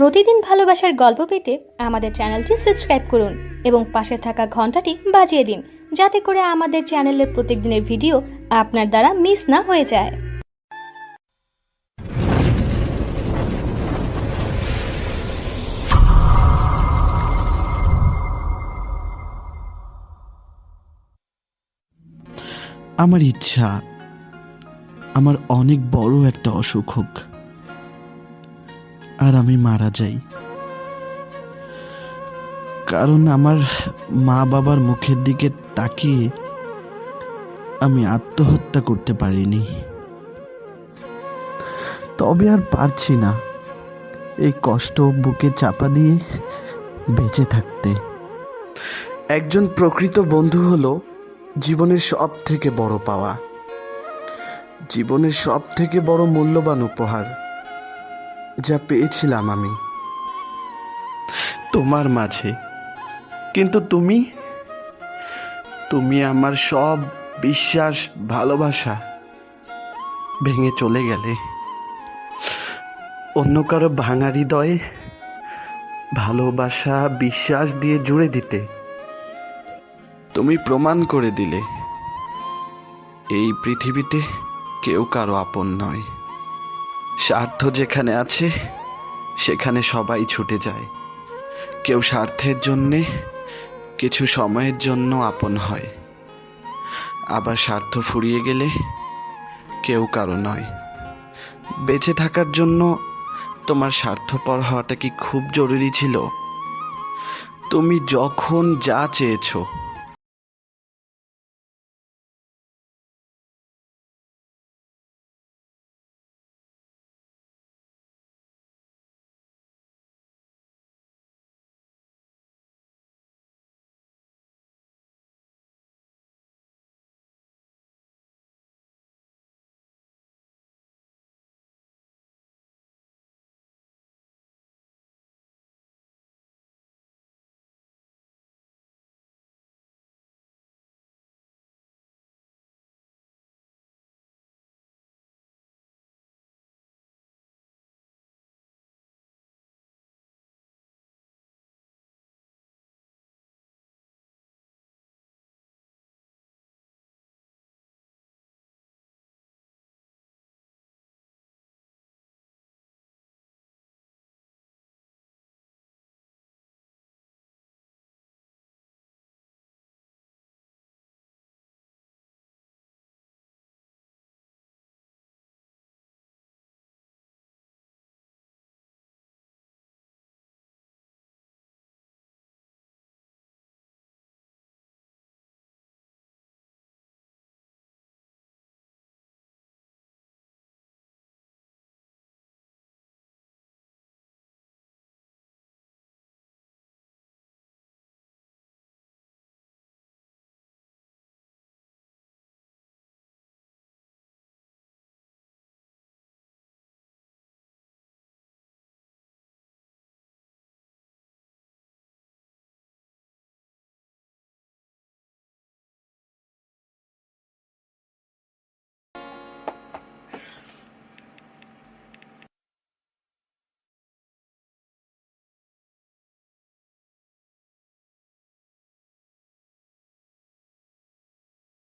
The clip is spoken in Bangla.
প্রতিদিন ভালোবাসার গল্প পেতে আমাদের চ্যানেলটি সাবস্ক্রাইব করুন এবং পাশে থাকা ঘন্টাটি বাজিয়ে দিন, যাতে করে আমাদের চ্যানেলের প্রত্যেকদিনের ভিডিও আপনার দ্বারা মিস না হয়ে যায়। আমার ইচ্ছা, আমার অনেক বড় একটা অসুখ হোক। আর আমি মারা যাই। কারণ আমার মা বাবার মুখের দিকে তাকিয়ে আমি আত্মহত্যা করতে পারিনি। তবে আর পারছি না এই কষ্ট বুকে চাপা দিয়ে বেঁচে থাকতে। একজন প্রকৃত বন্ধু হলো জীবনের সব থেকে বড় পাওয়া। জীবনের সব থেকে বড় মূল্যবান উপহার। যা পেয়েছিলাম আমি। তোমার মাঝে। কিন্তু তুমি? তুমি আমার সব বিশ্বাস ভালোবাসা ভেঙে চলে গেলে। অন্য কারও ভাঙা হৃদয়ে ভালোবাসা বিশ্বাস দিয়ে জুড়ে দিতে। তুমি প্রমাণ করে দিলে এই পৃথিবীতে কেউ কারও আপন নয়। স্বার্থ যেখানে আছে, সেখানে সবাই ছুটে যায়। কেউ স্বার্থের জন্যে, কিছু সময়ের জন্য আপন হয়। আবার স্বার্থ ফুরিয়ে গেলে, কেউ কারও নয়। বেঁচে থাকার জন্য তোমার স্বার্থপর হওয়াটা কি খুব জরুরি ছিল? তুমি যখন যা চেয়েছো